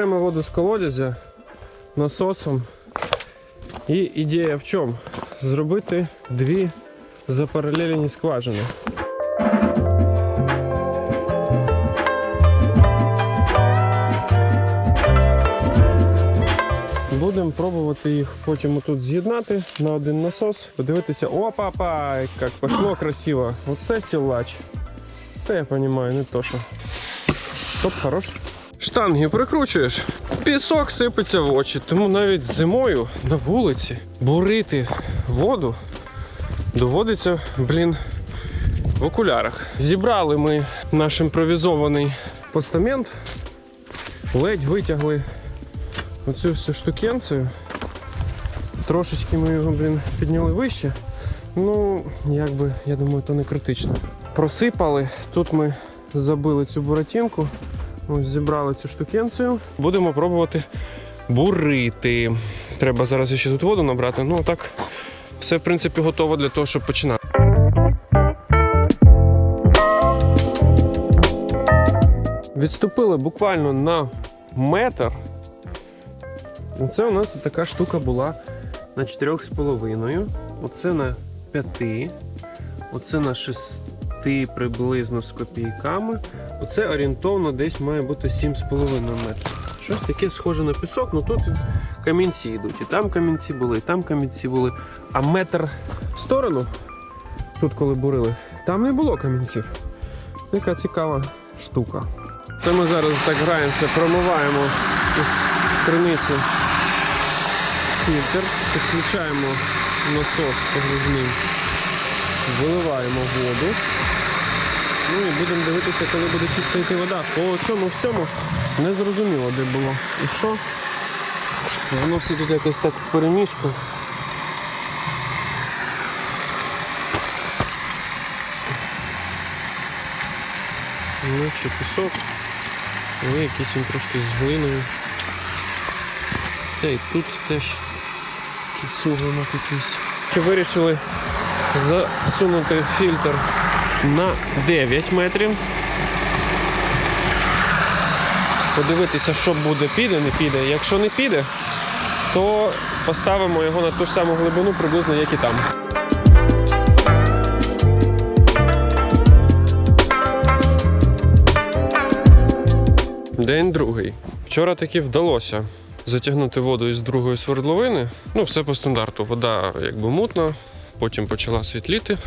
Беремо воду з колодязя насосом. І ідея в чому? Зробити дві запаралелені скважини. Будемо пробувати їх потім тут з'єднати на один насос, подивитися, опа-па, як пішло красиво. Оце сілач. Це я розумію, не то що. Топ хорош. Штанги прикручуєш, пісок сипеться в очі, тому навіть зимою на вулиці бурити воду доводиться, блін, в окулярах. Зібрали ми наш імпровізований постамент, ледь витягли оцю всю штукенцію. Трошечки ми його, блін, підняли вище. Ну, якби, я думаю, то не критично. Просипали. Тут ми забили цю буратинку. Ось зібрали цю штукенцію. Будемо пробувати бурити. Треба зараз ще тут воду набрати. Ну так, все в принципі готово для того, щоб починати. Відступили буквально на метр. Це у нас така штука була на 4,5. Оце на 5. Оце на 6 приблизно з копійками. Оце орієнтовно десь має бути 7,5 метрів. Щось таке схоже на пісок, ну тут камінці йдуть. І там камінці були, і там камінці були. А метр в сторону, тут коли бурили, там не було камінців. Яка цікава штука. Це ми зараз так граємося, промиваємо із криниці фільтр, підключаємо насос погружний, виливаємо воду. Ну і будемо дивитися, коли буде чисто йти вода. По цьому всьому не зрозуміло, де було і що. Воно все тут якось так в переміжку. Наче пісок, але якийсь він трошки з глиною. Та й тут теж такий суглинок якийсь. Що вирішили засунути фільтр на 9 метрів. Подивитися, що буде, піде, не піде. Якщо не піде, то поставимо його на ту ж саму глибину, приблизно як і там. День другий. Вчора таки вдалося затягнути воду із другої свердловини. Ну, все по стандарту. Вода якби мутна, потім почала світліти,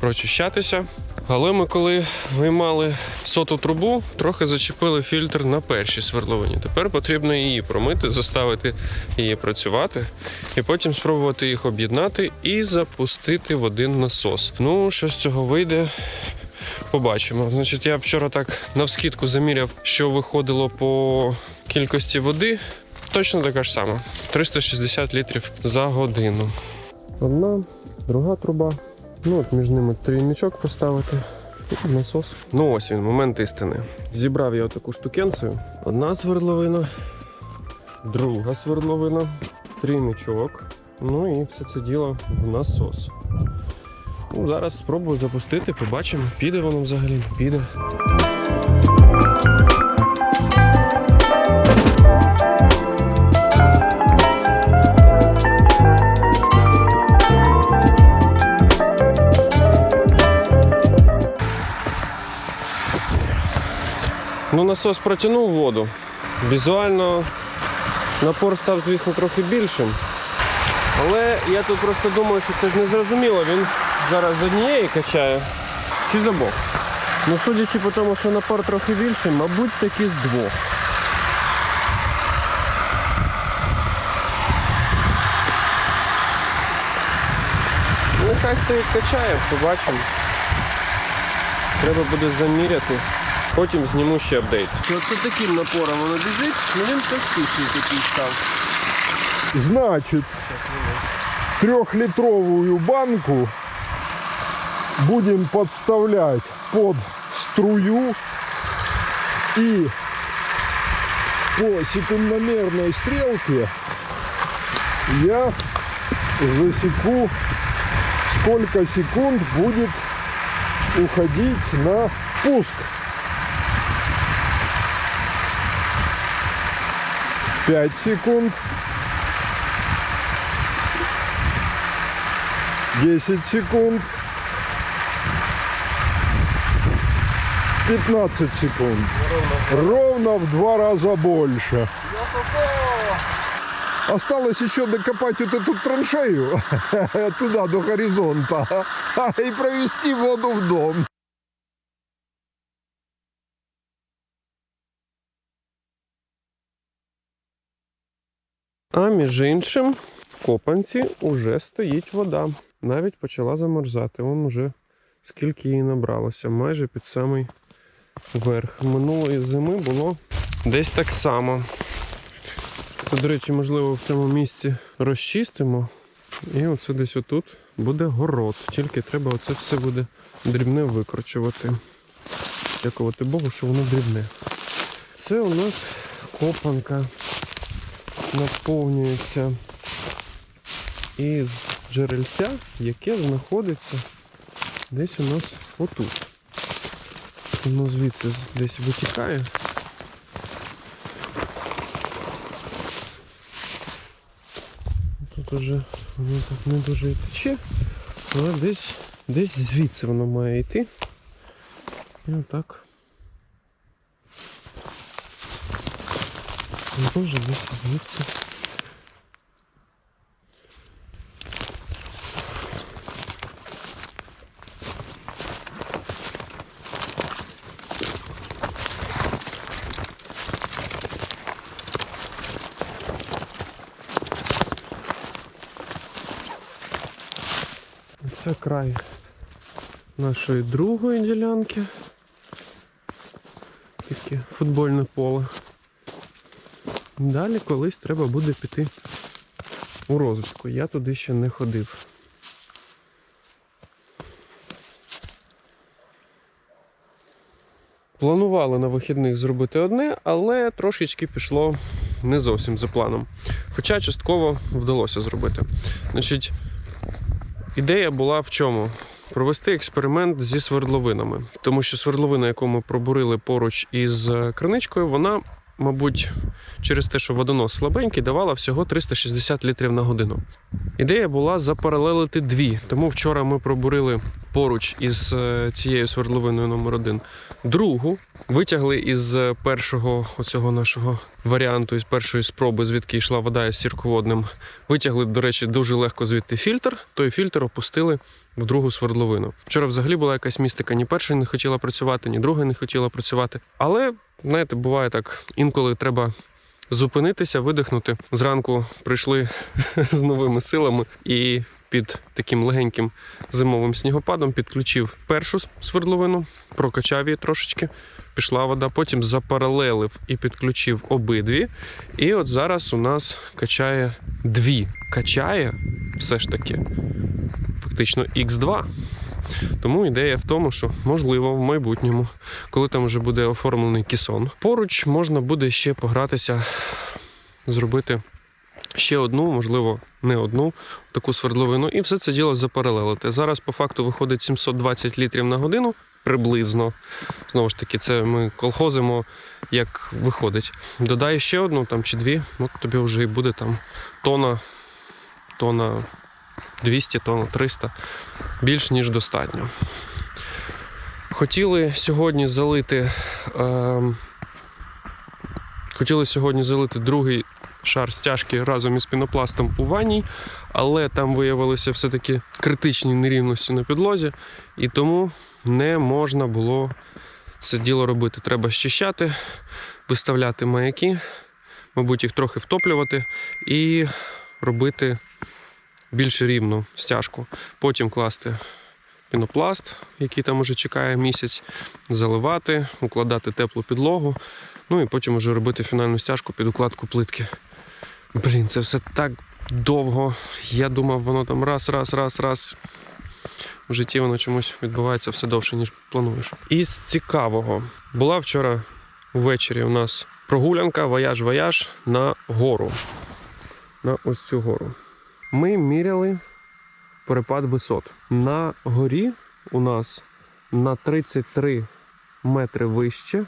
прочищатися. Але ми коли виймали соту трубу, трохи зачепили фільтр на першій свердловині. Тепер потрібно її промити, заставити її працювати, і потім спробувати їх об'єднати і запустити в один насос. Ну, що з цього вийде, Побачимо. Значить, я вчора так навскідку заміряв, що виходило по кількості води. Точно така ж сама: 360 літрів за годину. Одна, друга труба. Ну от між ними трійничок поставити. І насос. Ну ось він, момент істини. Зібрав я таку штукенцію. Одна свердловина, друга свердловина, трійничок. Ну і все це діло в насос. Ну, зараз спробую запустити, побачимо, піде воно взагалі, піде. Насос протягнув воду. Візуально напор став, звісно, трохи більшим. Але я тут просто думаю, що це ж не зрозуміло. Він зараз з однієї качає чи з обох. Ну, судячи по тому, що напор трохи більший, мабуть, таки з двох. Нехай стоїть качає, побачимо. Треба буде заміряти. Потім зніму ще апдейт. Оце таким напором воно біжить, ну він товстіший такий став. Значит, трехлитровую банку будем подставлять под струю и по секундомерной стрелке я засеку, сколько секунд будет уходить на пуск. 5 секунд. 10 секунд. 15 секунд. Ровно в два раза больше. Осталось еще докопать вот эту траншею туда, до горизонта, и провести воду в дом. А між іншим, в копанці уже стоїть вода. Навіть почала замерзати. Вон уже скільки її набралося, майже під самий верх. Минулої зими було десь так само. Це, до речі, можливо, в цьому місці розчистимо. І оце десь отут буде город. Тільки треба оце все буде дрібне викручувати. Дякувати Богу, що воно дрібне. Це у нас копанка наповнюється із джерельця, яке знаходиться десь у нас отут. Воно звідси десь витікає. Тут уже воно так не дуже і тече, але десь, десь звідси воно має йти. І отак. Дуже десь звідси. Це край нашої другої ділянки. Таке футбольне поле. Далі колись треба буде піти у розвитку. Я туди ще не ходив. Планували на вихідних зробити одне, але трошечки пішло не зовсім за планом. Хоча частково вдалося зробити. Значить, ідея була в чому? Провести експеримент зі свердловинами, тому що свердловина, яку ми пробурили поруч із е, криничкою, вона, мабуть, через те, що водонос слабенький, давала всього 360 літрів на годину. Ідея була запаралелити дві. Тому вчора ми пробурили поруч із е, цією свердловиною номер 1 другу. Витягли із е, першого оцього нашого варіанту, із першої спроби, звідки йшла вода із сірководним. Витягли, до речі, дуже легко звідти фільтр. Той фільтр опустили в другу свердловину. Вчора взагалі була якась містика. Ні перша не хотіла працювати, ні друга не хотіла працювати. Але, знаєте, буває так, інколи треба зупинитися, видихнути. Зранку прийшли з новими силами і під таким легеньким зимовим снігопадом підключив першу свердловину, прокачав її трошечки. Пішла вода, потім запаралелив і підключив обидві. І от зараз у нас качає дві. Качає все ж таки фактично X2. Тому ідея в тому, що можливо в майбутньому, коли там вже буде оформлений кісон, поруч можна буде ще погратися, зробити ще одну, можливо, не одну таку свердловину, і все це діло запаралелити. Зараз по факту виходить 720 літрів на годину. Приблизно. Знову ж таки, це ми колхозимо, як виходить. Додай ще одну там чи дві, от тобі вже і буде там тона, тона 200, тонна 300. Більш ніж достатньо. Хотіли сьогодні залити. Е, хотіли сьогодні залити другий шар стяжки разом із пінопластом у ванній, але там виявилися все-таки критичні нерівності на підлозі, і тому не можна було це діло робити. Треба щищати, виставляти маяки, мабуть, їх трохи втоплювати і робити більш рівну стяжку. Потім класти пінопласт, який там уже чекає місяць, заливати, укладати теплу підлогу. Ну і потім вже робити фінальну стяжку під укладку плитки. Блін, це все так довго. Я думав, воно там раз, раз, раз, раз. В житті воно чомусь відбувається все довше, ніж плануєш. Із цікавого була вчора ввечері у нас прогулянка, вояж-вояж на гору. На ось цю гору. Ми міряли перепад висот. На горі у нас на 33 метри вище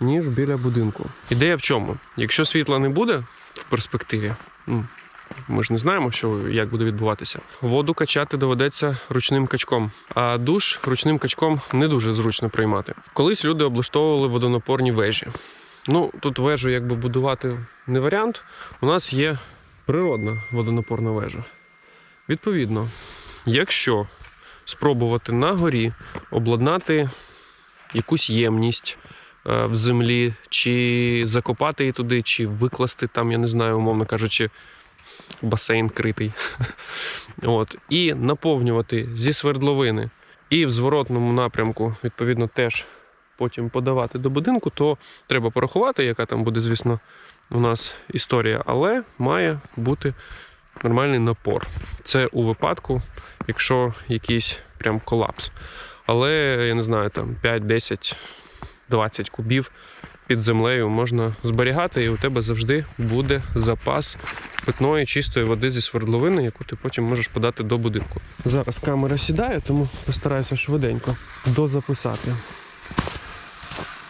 ніж біля будинку. Ідея в чому? Якщо світла не буде в перспективі, ну, ми ж не знаємо, що як буде відбуватися. Воду качати доведеться ручним качком, а душ ручним качком не дуже зручно приймати. Колись люди облаштовували водонапорні вежі. Ну тут вежу якби будувати не варіант. У нас є природна водонапорна вежа. Відповідно, якщо спробувати на горі обладнати якусь ємність е, в землі, чи закопати її туди, чи викласти там, я не знаю, умовно кажучи, басейн критий. От, і наповнювати зі свердловини і в зворотному напрямку, відповідно, теж потім подавати до будинку, то треба порахувати, яка там буде, звісно, у нас історія, але має бути нормальний напор. Це у випадку, якщо якийсь прям колапс. Але я не знаю, там 5, 10, 20 кубів під землею можна зберігати, і у тебе завжди буде запас питної чистої води зі свердловини, яку ти потім можеш подати до будинку. Зараз камера сідає, тому постараюся швиденько дозаписати.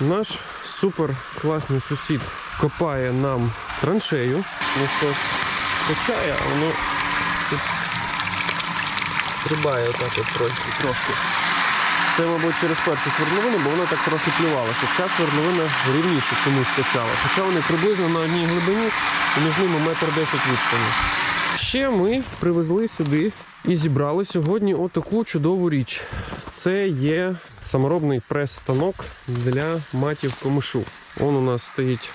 Наш супер класний сусід копає нам траншею. Насос качає, а воно тут стрибає отак от трошки. трошки. Це, мабуть, через першу свердловину, бо вона так трохи плювалася. Ця свердловина рівніше чомусь качала. Хоча вони приблизно на одній глибині і між ними метр десять відстані. Ще ми привезли сюди і зібрали сьогодні отаку чудову річ. Це є саморобний прес-станок для матів комишу. Он у нас стоїть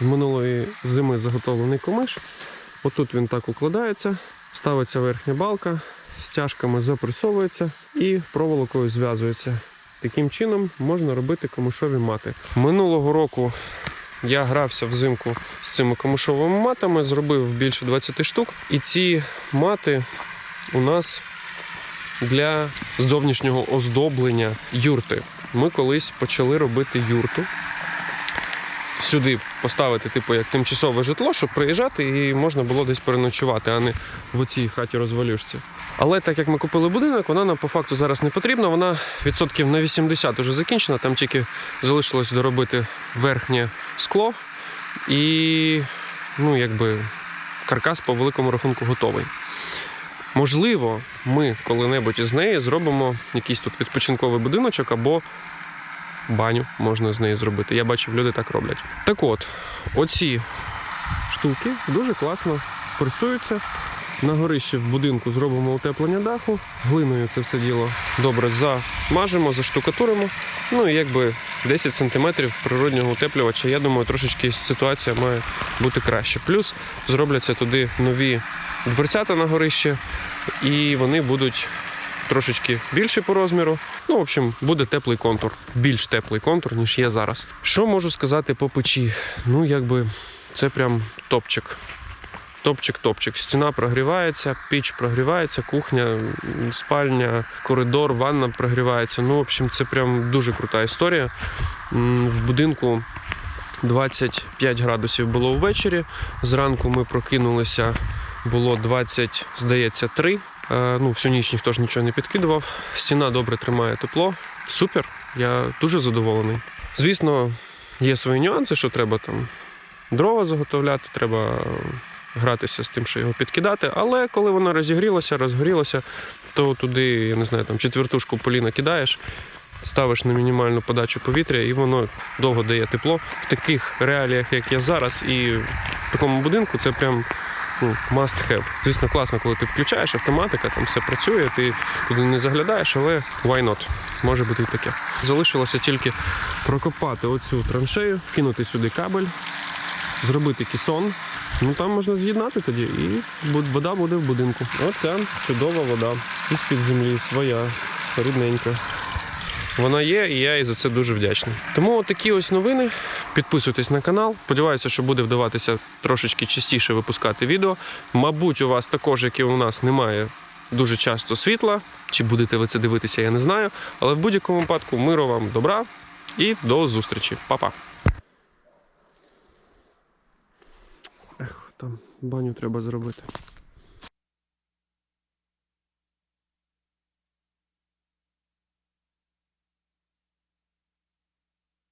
минулої зими заготовлений комиш. Отут він так укладається, ставиться верхня балка, стяжками запресовується і проволокою зв'язується. Таким чином можна робити комишові мати. Минулого року я грався взимку з цими комишовими матами, зробив більше 20 штук. І ці мати у нас для зовнішнього оздоблення юрти. Ми колись почали робити юрту. Сюди поставити, типу, як тимчасове житло, щоб приїжджати і можна було десь переночувати, а не в оцій хаті розвалюшці. Але так як ми купили будинок, вона нам по факту зараз не потрібна. Вона відсотків на 80 вже закінчена. Там тільки залишилось доробити верхнє скло і ну, якби каркас по великому рахунку готовий. Можливо, ми коли-небудь із неї зробимо якийсь тут відпочинковий будиночок або баню можна з неї зробити. Я бачив, люди так роблять. Так от, оці штуки дуже класно пресуються. На горищі в будинку зробимо утеплення даху, глиною це все діло добре замажемо, заштукатуримо. Ну і якби 10 см природнього утеплювача, я думаю, трошечки ситуація має бути краще. Плюс зробляться туди нові дверцята на горище, і вони будуть трошечки більші по розміру. Ну, в общем, буде теплий контур, більш теплий контур, ніж є зараз. Що можу сказати по печі? Ну, якби це прям топчик. Топчик-топчик. Стіна прогрівається, піч прогрівається, кухня, спальня, коридор, ванна прогрівається. Ну, в общем, це прям дуже крута історія. В будинку 25 градусів було ввечері. Зранку ми прокинулися, було 20, здається, 3. Е, Ну, всю ніч ніхто ж нічого не підкидував. Стіна добре тримає тепло. Супер. Я дуже задоволений. Звісно, є свої нюанси, що треба там дрова заготовляти, треба гратися з тим, що його підкидати. Але коли воно розігрілося, розгорілося, то туди, я не знаю, там четвертушку поліна кидаєш, ставиш на мінімальну подачу повітря, і воно довго дає тепло. В таких реаліях, як я зараз, і в такому будинку, це прям. Ну, must have. Звісно, класно, коли ти включаєш автоматика, там все працює, ти туди не заглядаєш, але why not? Може бути і таке. Залишилося тільки прокопати оцю траншею, вкинути сюди кабель, зробити кісон. Ну там можна з'єднати тоді, і вода буде в будинку. Оця чудова вода. Із-під землі, своя, рідненька. Вона є, і я їй за це дуже вдячний. Тому такі ось новини. Підписуйтесь на канал. Сподіваюся, що буде вдаватися трошечки частіше випускати відео. Мабуть, у вас також, як і у нас, немає дуже часто світла. Чи будете ви це дивитися, я не знаю. Але в будь-якому випадку миру вам добра і до зустрічі. Па-па. Ех, там баню треба зробити.